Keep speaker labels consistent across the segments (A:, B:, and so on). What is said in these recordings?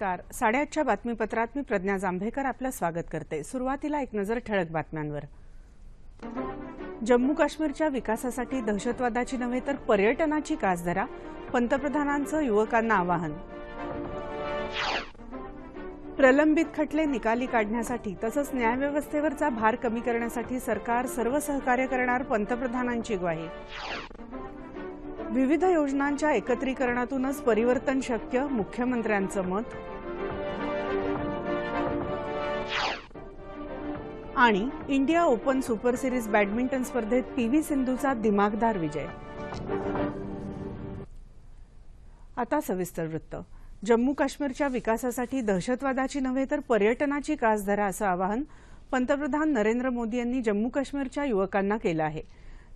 A: नमस्कार. साडेआठच्या बातमीपत्रात मी प्रज्ञा जांभेकर आपलं स्वागत करते. सुरुवातीला एक नजर ठळक बातम्यांवर. जम्मू काश्मीरच्या विकासासाठी दहशतवादाची नव्हे तर पर्यटनाची कास धरा पंतप्रधानांचं युवकांना आवाहन. प्रलंबित खटले निकाली काढण्यासाठी तसंच न्यायव्यवस्थेवरचा भार कमी करण्यासाठी सरकार सर्व सहकार्य करणार पंतप्रधानांची ग्वाही. विविध योजनांच्या एकत्रीकरणातूनच परिवर्तन शक्य मुख्यमंत्र्यांचं मत. आणि India open super series badminton स्पर्धेत पी व्ही सिंधूचा दिमागदार विजय. आता सविस्तर वृत्त. जम्मू काश्मीरच्या विकासासाठी दहशतवादाची नव्हे तर पर्यटनाची कास धरा असं आवाहन पंतप्रधान नरेंद्र मोदी यांनी जम्मू काश्मीरच्या युवकांना केलं आहे.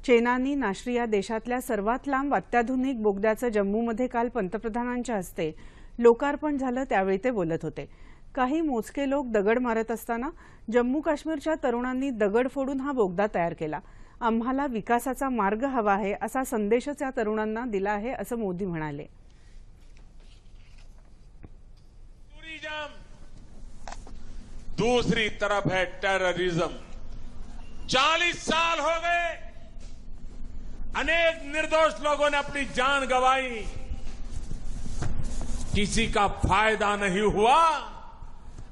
A: चेनानी नाश्री या देशातल्या सर्वात लांब अत्याधुनिक बोगद्याचं जम्मूमध्ये काल पंतप्रधानांच्या हस्ते लोकार्पण झालं त्यावेळी ते बोलत होते. काही मोजके लोक दगड मारत असताना जम्मू काश्मीरच्या तरुणांनी दगड फोडून हा बोगदा तयार केला. आम्हाला विकासाचा मार्ग हवा आहे असा संदेशच या तरुणांना दिला आहे असं मोदी म्हणाले.
B: टूरिज्म दूसरी तरफ है टेररिज्म चालीस साल हो गए। अनेक निर्दोष लोगों ने अपनी जान गंवाई। किसी का फायदा नहीं हुआ।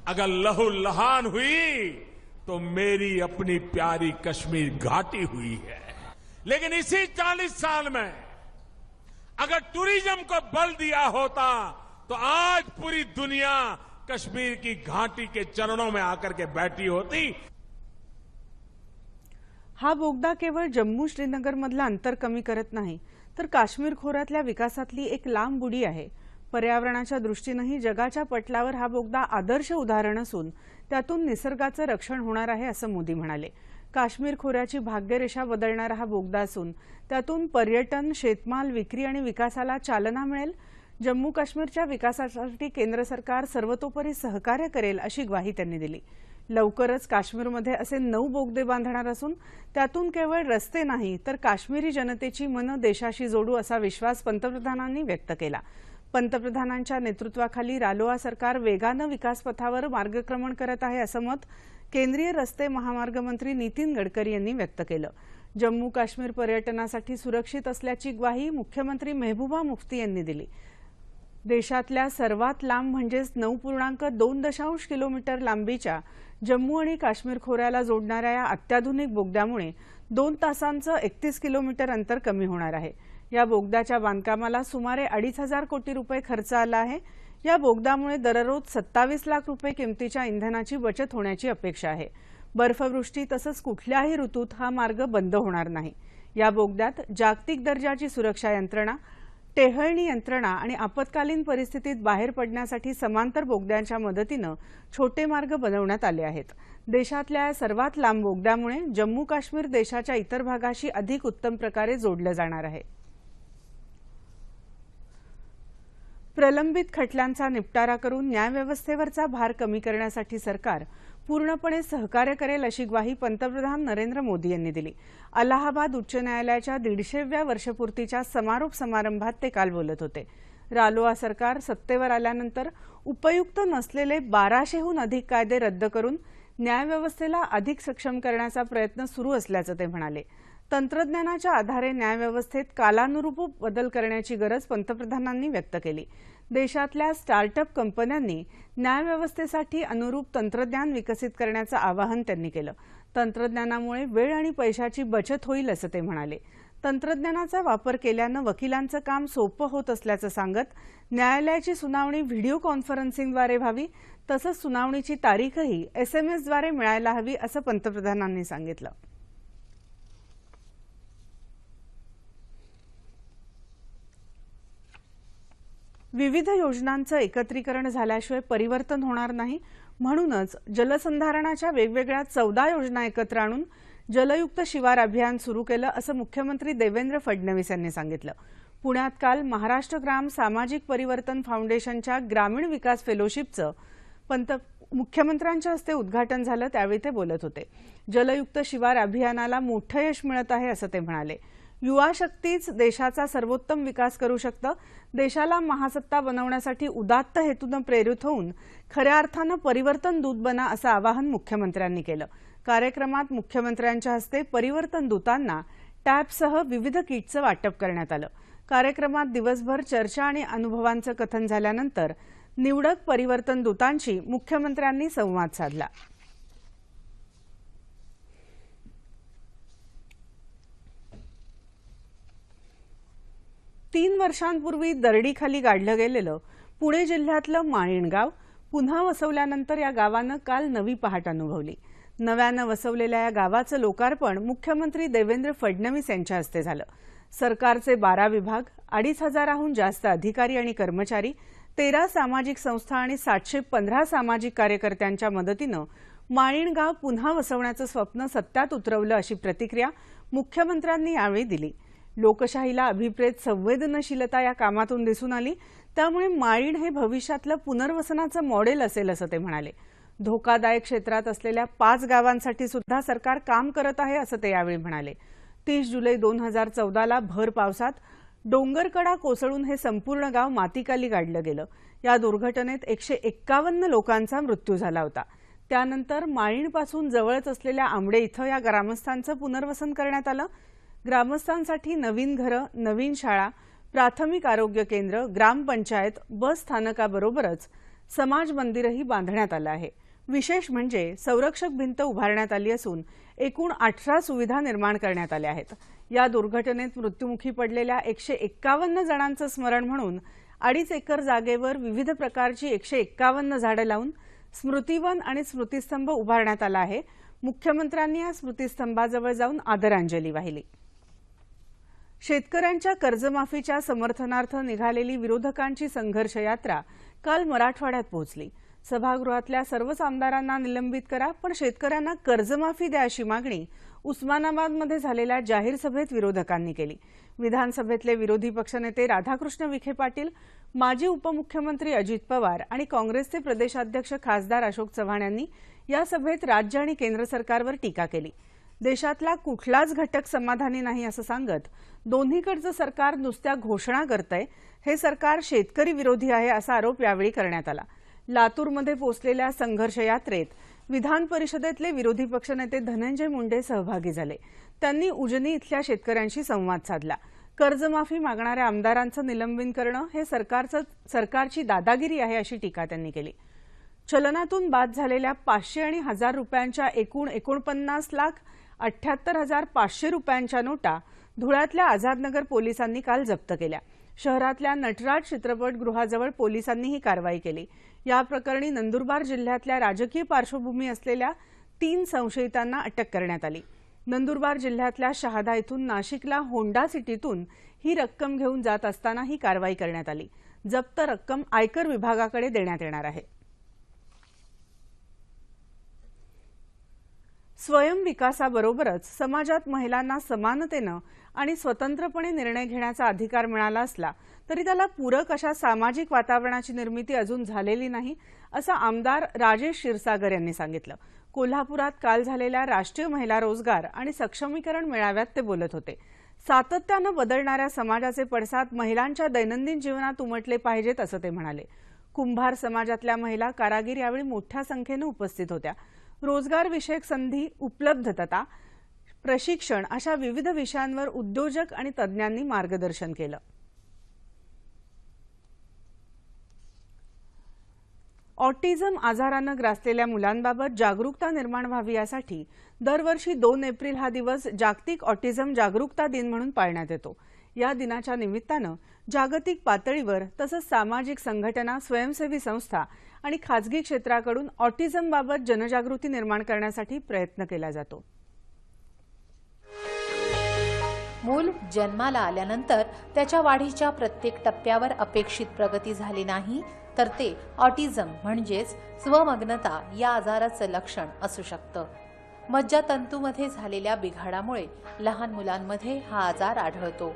B: अगर लहू लहान हुई तो मेरी अपनी प्यारी कश्मीर घाटी हुई है। लेकिन इसी चालीस साल में, अगर टूरिज़्म को बल दिया होता तो आज पूरी दुनिया कश्मीर की घाटी के चरणों में आकर के बैठी होती।
A: हा बोगदा केवळ जम्मू श्रीनगरमधलं अंतर कमी करत नाही, तर काश्मीर खोऱ्यातल्या विकासातली एक लांब बुडी आहे. पर्यावरणाच्या दृष्टीनंही जगाच्या पटलावर हा बोगदा आदर्श उदाहरण असून त्यातून निसर्गाचं रक्षण होणार आहे असं मोदी म्हणाले. काश्मीर खोऱ्याची भाग्यरेषा बदलणारा हा बोगदा असून त्यातून पर्यटन शेतमाल विक्री आणि विकासाला चालना मिळेल. जम्मू काश्मीरच्या विकासासाठी केंद्र सरकार सर्वतोपरी सहकार्य करेल अशी ग्वाही त्यांनी दिली. लवकरच काश्मीरमध्ये असे नऊ बोगदे बांधणार असून त्यातून केवळ रस्ते नाही तर काश्मीरी जनतेची मनं देशाशी जोडू असा विश्वास पंतप्रधानांनी व्यक्त केला. पंतप्रधानांच्या नेतृत्वाखाली रालोआ सरकार वेगानं विकासपथावर मार्गक्रमण करत आहे असं मत केंद्रीय रस्ते महामार्ग मंत्री नितीन गडकरी यांनी व्यक्त केलं. जम्मू काश्मीर पर्यटनासाठी सुरक्षित असल्याची ग्वाही मुख्यमंत्री मेहबूबा मुफ्ती यांनी दिली. देशातल्या सर्वात लांब म्हणजेच नऊ पूर्णांक दोन दशांश किलोमीटर लांबीच्या जम्मू आणि काश्मीर खोऱ्याला जोडणाऱ्या या अत्याधुनिक बोगद्यामुळे दोन तासांचं एकतीस किलोमीटर अंतर कमी होणार आहे. या बोगद्याच्या बांधकामाला सुमारे अडीच हजार कोटी रुपये खर्च आला आहे. या बोगद्यामुळे दररोज सत्तावीस लाख रुपये किमतीच्या इंधनाची बचत होण्याची अपेक्षा आहे. बर्फवृष्टी तसंच कुठल्याही ऋतूत हा मार्ग बंद होणार नाही. या बोगद्यात जागतिक दर्जाची सुरक्षा यंत्रणा टेहळणी यंत्रणा आणि आपत्कालीन परिस्थितीत बाहेर पडण्यासाठी समांतर बोगद्यांच्या मदतीनं छोटे मार्ग बनवण्यात आले आहेत. देशातल्या या सर्वात लांब बोगद्यामुळे जम्मू काश्मीर देशाच्या इतर भागाशी अधिक उत्तम प्रकारे जोडलं जाणार आहे. प्रलंबित खटल्यांचा निपटारा करून न्यायव्यवस्थेवरचा भार कमी करण्यासाठी सरकार पूर्णपणे सहकार्य करेल अशी ग्वाही पंतप्रधान नरेंद्र मोदी यांनी दिली. अलाहाबाद उच्च न्यायालयाच्या दीडशेव्या वर्षपूर्तीच्या समारोप समारंभात ते काल बोलत होते. रालोआ सरकार सत्तेवर आल्यानंतर उपयुक्त नसलेले बाराशेहून अधिक कायदे रद्द करून न्यायव्यवस्थेला अधिक सक्षम करण्याचा प्रयत्न सुरू असल्याचं ते म्हणाले. तंत्रज्ञानाच्या आधारे न्यायव्यवस्थेत कालानुरूप बदल करण्याची गरज पंतप्रधानांनी व्यक्त केली. देशातल्या स्टार्टअप कंपन्यांनी न्यायव्यवस्थेसाठी अनुरूप तंत्रज्ञान विकसित करण्याचं आवाहन त्यांनी केलं. तंत्रज्ञानामुळे वेळ आणि पैशाची बचत होईल असं ते म्हणाले. तंत्रज्ञानाचा वापर केल्यानं वकिलांचं काम सोपं होत असल्याचं सांगत न्यायालयाची सुनावणी व्हिडिओ कॉन्फरन्सिंगद्वारे व्हावी तसंच सुनावणीची तारीखही एसएमएसद्वारे मिळायला हवी असं पंतप्रधानांनी सांगितलं. विविध योजनांचं एकत्रीकरण झाल्याशिवाय परिवर्तन होणार नाही. म्हणूनच जलसंधारणाच्या वेगवेगळ्या चौदा योजना एकत्र आणून जलयुक्त शिवार अभियान सुरू केलं असं मुख्यमंत्री देवेंद्र फडणवीस यांनी सांगितलं. पुण्यात काल महाराष्ट्र ग्राम सामाजिक परिवर्तन फाउंडेशनच्या ग्रामीण विकास फेलोशिपचं पंत मुख्यमंत्र्यांच्या हस्ते उद्घाटन झालं त्यावेळी ते बोलत होते. जलयुक्त शिवार अभियानाला मोठं यश मिळत आहे असं ते म्हणाले. युवा शक्तीच देशाचा सर्वोत्तम विकास करू शकतं. देशाला महासत्ता बनवण्यासाठी उदात्त हेतूनं प्रेरित होऊन खऱ्या अर्थानं परिवर्तन दूत बना असं आवाहन मुख्यमंत्र्यांनी केलं. कार्यक्रमात मुख्यमंत्र्यांच्या हस्ते परिवर्तन दूतांना टॅबसह विविध किटचं वाटप करण्यात आलं. कार्यक्रमात दिवसभर चर्चा आणि अनुभवांचं कथन झाल्यानंतर निवडक परिवर्तन दूतांशी मुख्यमंत्र्यांनी संवाद साधला. तीन वर्षांपूर्वी दरडीखाली गाडलं गेलेलं पुणे जिल्ह्यातलं माळिणगाव पुन्हा वसवल्यानंतर या गावानं काल नवी पहाट अनुभवली. नव्यानं वसवलेल्या या गावाचं लोकार्पण मुख्यमंत्री देवेंद्र फडणवीस यांच्या हस्ते झालं. सरकारचे बारा विभाग अडीच हजाराहून जास्त अधिकारी आणि कर्मचारी तेरा सामाजिक संस्था आणि सातशे पंधरा सामाजिक कार्यकर्त्यांच्या मदतीनं माळिणगाव पुन्हा वसवण्याचं स्वप्न सत्यात उतरवलं अशी प्रतिक्रिया मुख्यमंत्र्यांनी यावेळी दिली. लोकशाहीला अभिप्रेत संवेदनशीलता या कामातून दिसून आली. त्यामुळे माळीण हे भविष्यातलं पुनर्वसनाचं मॉडेल असेल असं ते म्हणाले. धोकादायक क्षेत्रात असलेल्या पाच गावांसाठी सुद्धा सरकार काम करत आहे असं ते यावेळी म्हणाले. तीस जुलै दोन हजार चौदाला भर पावसात डोंगरकडा कोसळून हे संपूर्ण गाव मातीकाली गाडलं गेलं. या दुर्घटनेत एकशे एक्कावन्न लोकांचा मृत्यू झाला होता. त्यानंतर माळीणपासून जवळच असलेल्या आंबडे इथं या ग्रामस्थांचं पुनर्वसन करण्यात आलं. ग्रामस्थांसाठी नवीन घरं नवीन शाळा प्राथमिक आरोग्य केंद्र ग्रामपंचायत बस स्थानकाबरोबरच समाज मंदिरही बांधण्यात आलं आहे. विशेष म्हणजे संरक्षक भिंत उभारण्यात आली असून एकूण अठरा सुविधा निर्माण करण्यात आल्या आहेत. या दुर्घटनेत मृत्युमुखी पडलेल्या एकशे एक्कावन्न जणांचं स्मरण म्हणून अडीच एकर जागेवर विविध प्रकारची एकशे एक्कावन्न झाडं लावून स्मृतिवन आणि स्मृतिस्तंभ उभारण्यात आला आहे. मुख्यमंत्र्यांनी या स्मृतिस्तंभाजवळ जाऊन आदरांजली वाहिली. शेतकऱ्यांच्या कर्जमाफीच्या समर्थनार्थ निघालेली विरोधकांची संघर्ष यात्रा काल मराठवाड्यात पोहोचली. सभागृहातल्या सर्वच आमदारांना निलंबित करा पण शेतकऱ्यांना कर्जमाफी द्या अशी मागणी उस्मानाबादमध्ये झालेल्या जाहीर सभेत विरोधकांनी केली. विधानसभेतले विरोधी पक्षनेते राधाकृष्ण विखे पाटील माजी उपमुख्यमंत्री अजित पवार आणि काँग्रेसचे प्रदेशाध्यक्ष खासदार अशोक चव्हाण यांनी या सभेत राज्य आणि केंद्र सरकारवर टीका केली. देशातला कुठलाच घटक समाधानी नाही असं सांगत दोन्हीकडचं सरकार नुसत्या घोषणा करतंय हे सरकार शेतकरी विरोधी आहे असा आरोप यावेळी करण्यात आला. लातूरमध्ये पोचलेल्या संघर्ष यात्रेत विधान परिषदेतले विरोधी पक्षनेते धनंजय मुंडे सहभागी झाले. त्यांनी उजनी इथल्या शेतकऱ्यांशी संवाद साधला. कर्जमाफी मागणाऱ्या आमदारांचं निलंबन करणं हे सरकारचं सरकारची दादागिरी आहे अशी टीका त्यांनी केली. चलनातून बाद झालेल्या पाचशे आणि हजार रुपयांच्या एकूण एकोणपन्नास लाख अठ्याहत्तर हजार पाचशे रुपयांच्या नोटा धुळ्यातल्या आझादनगर पोलिसांनी काल जप्त केल्या. शहरातल्या नटराज चित्रपटगृहाजवळ पोलिसांनी ही कारवाई केली. या प्रकरणी नंदुरबार जिल्ह्यातल्या राजकीय पार्श्वभूमी असलेल्या तीन संशयितांना अटक करण्यात आली. नंदुरबार जिल्ह्यातल्या शहादा इथून नाशिकला होंडा सिटीतून ही रक्कम घेऊन जात असताना ही कारवाई करण्यात आली. जप्त रक्कम आयकर विभागाकडे देण्यात येणार आहे. स्वयंविकासाबरोबरच समाजात महिलांना समानतेनं आणि स्वतंत्रपणे निर्णय घेण्याचा अधिकार मिळाला असला तरी त्याला पूरक अशा सामाजिक वातावरणाची निर्मिती अजून झालेली नाही असं आमदार राजेश क्षीरसागर यांनी सांगितलं. कोल्हापुरात काल झालेल्या राष्ट्रीय महिला रोजगार आणि सक्षमीकरण मेळाव्यात ते बोलत होते. सातत्यानं बदलणाऱ्या समाजाचे पडसाद महिलांच्या दैनंदिन जीवनात उमटले पाहिजेत असं ते म्हणाले. कुंभार समाजातल्या महिला कारागीर यावेळी मोठ्या संख्येनं उपस्थित होत्या. रोजगार विषयक संधी उपलब्धता प्रशिक्षण अशा विविध विषयांवर उद्योजक आणि तज्ज्ञांनी मार्गदर्शन केलं. ऑटिझम आजारानं ग्रासलेल्या मुलांबाबत जागरूकता निर्माण व्हावी यासाठी दरवर्षी दोन एप्रिल हा दिवस जागतिक ऑटिझम जागरूकता दिन म्हणून पाळण्यात येतो. या दिनाच्या निमित्तानं जागतिक पातळीवर तसंच सामाजिक संघटना स्वयंसेवी संस्था आणि खाजगी क्षेत्राकडून ऑटिझमबाबत जनजागृती निर्माण करण्यासाठी प्रयत्न केला जातो.
C: मूल जन्माला आल्यानंतर त्याच्या वाढीच्या प्रत्येक टप्प्यावर अपेक्षित प्रगती झाली नाही तर ते ऑटिझम म्हणजेच स्वमग्नता या आजाराचं लक्षण असू शकतं. मज्जातंतूमध्ये झालेल्या बिघाडामुळे लहान मुलांमध्ये हा आजार आढळतो.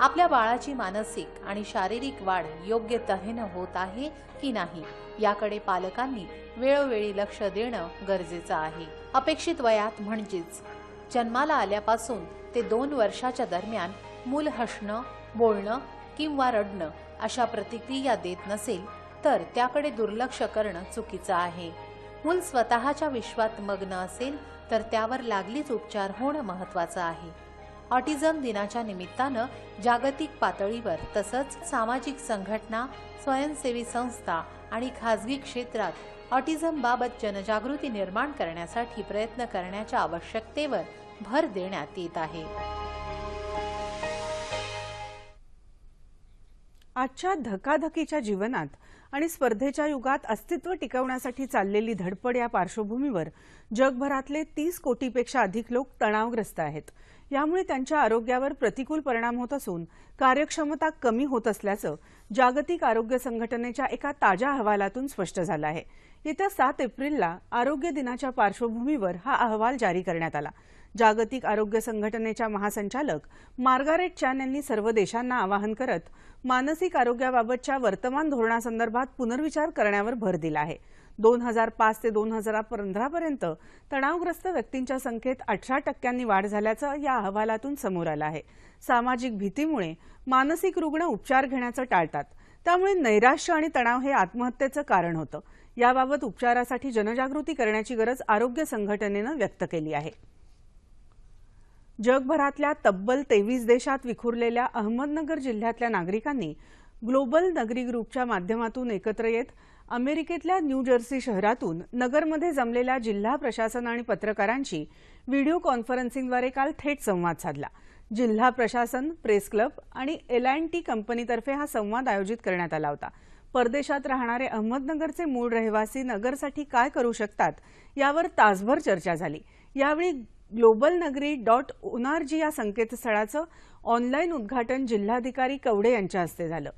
C: आपल्या बाळाची मानसिक आणि शारीरिक वाढ योग्य तऱ्हेनं होत आहे की नाही याकडे पालकांनी वेळोवेळी लक्ष देणं गरजेचं आहे. अपेक्षित वयात म्हणजेच जन्माला आल्यापासून ते दोन वर्षाच्या दरम्यान मूल हसणं बोलणं किंवा रडणं अशा प्रतिक्रिया देत नसेल तर त्याकडे दुर्लक्ष करणं चुकीचं आहे. मूल स्वतःच्या विश्वात मग्न असेल तर त्यावर लागलीच उपचार होणं महत्वाचं आहे. ऑटिझम दिनाच्या निमित्तानं जागतिक पातळीवर तसंच सामाजिक संघटना स्वयंसेवी संस्था आणि खासगी क्षेत्रात ऑटिझम बाबत जनजागृती निर्माण करण्यासाठी प्रयत्न करण्याच्या आवश्यकतेवर भर देण्यात येत आहे.
A: आजच्या धकाधकीच्या जीवनात आणि स्पर्धेच्या युगात अस्तित्व टिकवण्यासाठी चाललेली धडपड या पार्श्वभूमीवर जगभरातले तीस कोटीपेक्षा अधिक लोक तणावग्रस्त आहेत. यामुळे त्यांच्या आरोग्यावर प्रतिकूल परिणाम होत असून कार्यक्षमता कमी होत असल्याचं जागतिक आरोग्य संघटनेच्या एका ताज्या अहवालातून स्पष्ट झालं आहे. येत्या सात एप्रिलला आरोग्य दिनाच्या पार्श्वभूमीवर हा अहवाल जारी करण्यात आला. जागतिक आरोग्य संघटनेच्या महासंचालक मार्गारेट चॅन यांनी सर्व देशांना आवाहन करत मानसिक आरोग्याबाबतच्या वर्तमान धोरणासंदर्भात पुनर्विचार करण्यावर भर दिला आहे. दोन हजार पाच ते दोन हजार पंधरापर्यंत तणावग्रस्त व्यक्तींच्या संख्येत अठरा टक्क्यांनी वाढ झाल्याचं या अहवालातून समोर आलं आहे. सामाजिक भीतीमुळे मानसिक रुग्ण उपचार घेण्याचं टाळतात. त्यामुळे नैराश्य आणि तणाव हे आत्महत्येचं कारण होतं. याबाबत उपचारासाठी जनजागृती करण्याची गरज आरोग्य संघटनेनं व्यक्त केली आहे. जगभरातल्या तब्बल तेवीस देशात विखुरलेल्या अहमदनगर जिल्ह्यातल्या नागरिकांनी ग्लोबल नगरी ग्रुपच्या माध्यमातून एकत्र येत अमेरिकेतल्या न्यू जर्सी शहरातून नगरमध्ये जमलेल्या जिल्हा प्रशासन आणि पत्रकारांशी व्हिडिओ कॉन्फरन्सिंगद्वारे काल थेट संवाद साधला. जिल्हा प्रशासन प्रेस क्लब आणि एल अँड टी कंपनीतर्फे हा संवाद आयोजित करण्यात आला होता. परदेशात राहणारे अहमदनगरचे मूळ रहिवासी नगरसाठी काय करू शकतात यावर तासभर चर्चा झाली. यावेळी ग्लोबल नगरी डॉट ओनारजी या संकेतस्थळाचं ऑनलाईन उद्घाटन जिल्हाधिकारी कवडे यांच्या हस्ते झालं.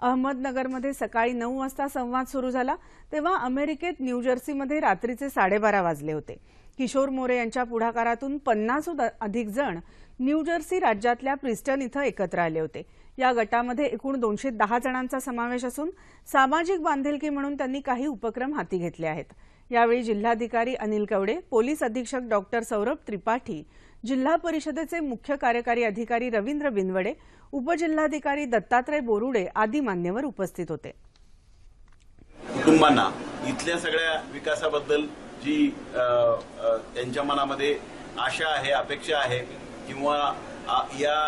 A: अहमदनगरमध्ये सकाळी नऊ वाजता संवाद सुरू झाला तेव्हा अमेरिकेत न्यूजर्सीमध्ये रात्रीचे साडेबारा वाजले होते. किशोर मोरे यांच्या पुढाकारातून पन्नासहून अधिक जण न्यूजर्सी राज्यातल्या प्रिस्टन इथं एकत्र आले होते. या गटामध्ये एकूण दोनशे दहा जणांचा समावेश असून सामाजिक बांधिलकी म्हणून त्यांनी काही उपक्रम हाती घेतले आहेत. यावेळी जिल्हाधिकारी अनिल कवडे पोलीस अधीक्षक डॉक्टर सौरभ त्रिपाठी जिल्हा परिषदेचे मुख्य कार्यकारी अधिकारी रवींद्र बिनवडे उपजिल्हाधिकारी दत्तात्रय बोरुडे आदी मान्यवर उपस्थित होते.
D: कुटुंबांना इथल्या सगळ्या विकासाबद्दल जी त्यांच्या मनामध्ये आशा आहे अपेक्षा आहे किंवा या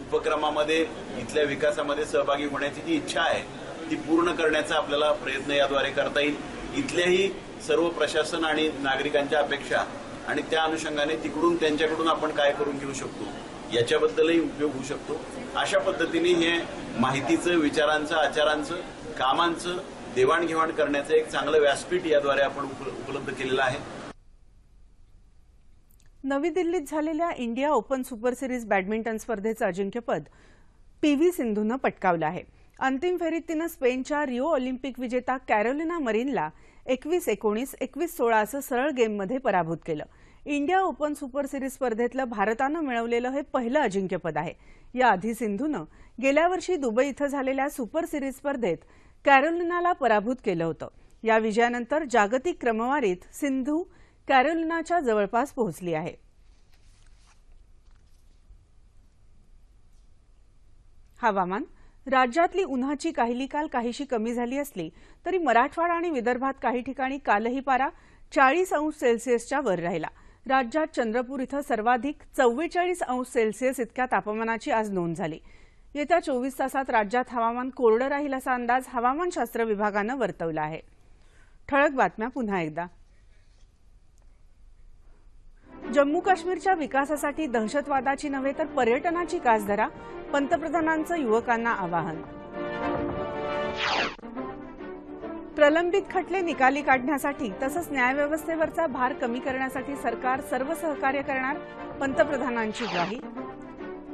D: उपक्रमामध्ये इथल्या विकासामध्ये सहभागी होण्याची जी इच्छा आहे ती पूर्ण करण्याचा आपल्याला प्रयत्न याद्वारे करता येईल. इथल्याही सर्व प्रशासन आणि नागरिकांच्या अपेक्षा आणि त्या अनुषंगाने तिकडून त्यांच्याकडून आपण काय करून घेऊ शकतो याच्याबद्दलही उपयोग होऊ शकतो. अशा पद्धतीने हे माहितीचं विचारांचं आचारांचं कामांचं देवाणघेवाण करण्याचं एक चांगलं व्यासपीठ याद्वारे आपण उपलब्ध केलेलं आहे.
A: नवी दिल्लीत झालेल्या India open super series badminton स्पर्धेचं अजिंक्यपद पी व्ही सिंधूनं पटकावलं आहे. अंतिम फेरीत तिनं स्पेनच्या रिओ ऑलिम्पिक विजेता कॅरोलिना मरीनला एकवीस एकोणीस एकवीस सोळा असं सरळ गेममध्ये पराभूत केलं. इंडिया ओपन सुपर सिरीज स्पर्धेतलं भारतानं मिळवलेलं हे पहिलं अजिंक्यपद आहे. याआधी सिंधूनं गेल्या वर्षी दुबई इथं झालेल्या सुपर सिरीज स्पर्धेत कॅरोलिनाला पराभूत केलं होतं. या विजयानंतर जागतिक क्रमवारीत सिंधू कॅरोलिनाच्या जवळपास पोहोचली आहे. हवामान राज्यातली उन्हाची काहिली काल काहीशी कमी झाली असली तरी मराठवाडा आणि विदर्भात काही ठिकाणी कालही पारा चाळीस अंश सेल्सिअसच्या वर राहिला. राज्यात चंद्रपूर इथं सर्वाधिक चव्वेचाळीस अंश सेल्सिअस इतक्या तापमानाची आज नोंद झाली. येत्या चोवीस तासात राज्यात हवामान कोरडं राहील असा अंदाज हवामानशास्त्र विभागानं वर्तवला आहे. ठळक बातम्या पुन्हा एकदा. जम्मू काश्मीरच्या विकासासाठी दहशतवादाची नव्हे तर पर्यटनाची कास धरा पंतप्रधानांचं युवकांना आवाहन. प्रलंबित खटले निकाली काढण्यासाठी तसंच न्यायव्यवस्थेवरचा भार कमी करण्यासाठी सरकार सर्व सहकार्य करणार पंतप्रधानांची ग्वाही.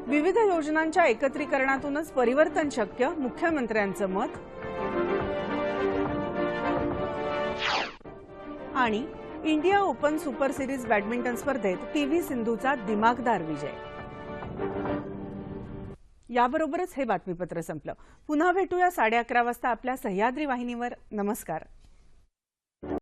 A: विविध योजनांच्या एकत्रीकरणातूनच परिवर्तन शक्य मुख्यमंत्र्यांचं मत. आणि India open super series badminton स्पर्धेत पी व्ही सिंधूचा दिमागदार विजय. याबरोबरच हे बातमीपत्र संपलं. पुन्हा भेटूया साडे अकरा वाजता आपल्या सह्याद्री वाहिनीवर. नमस्कार.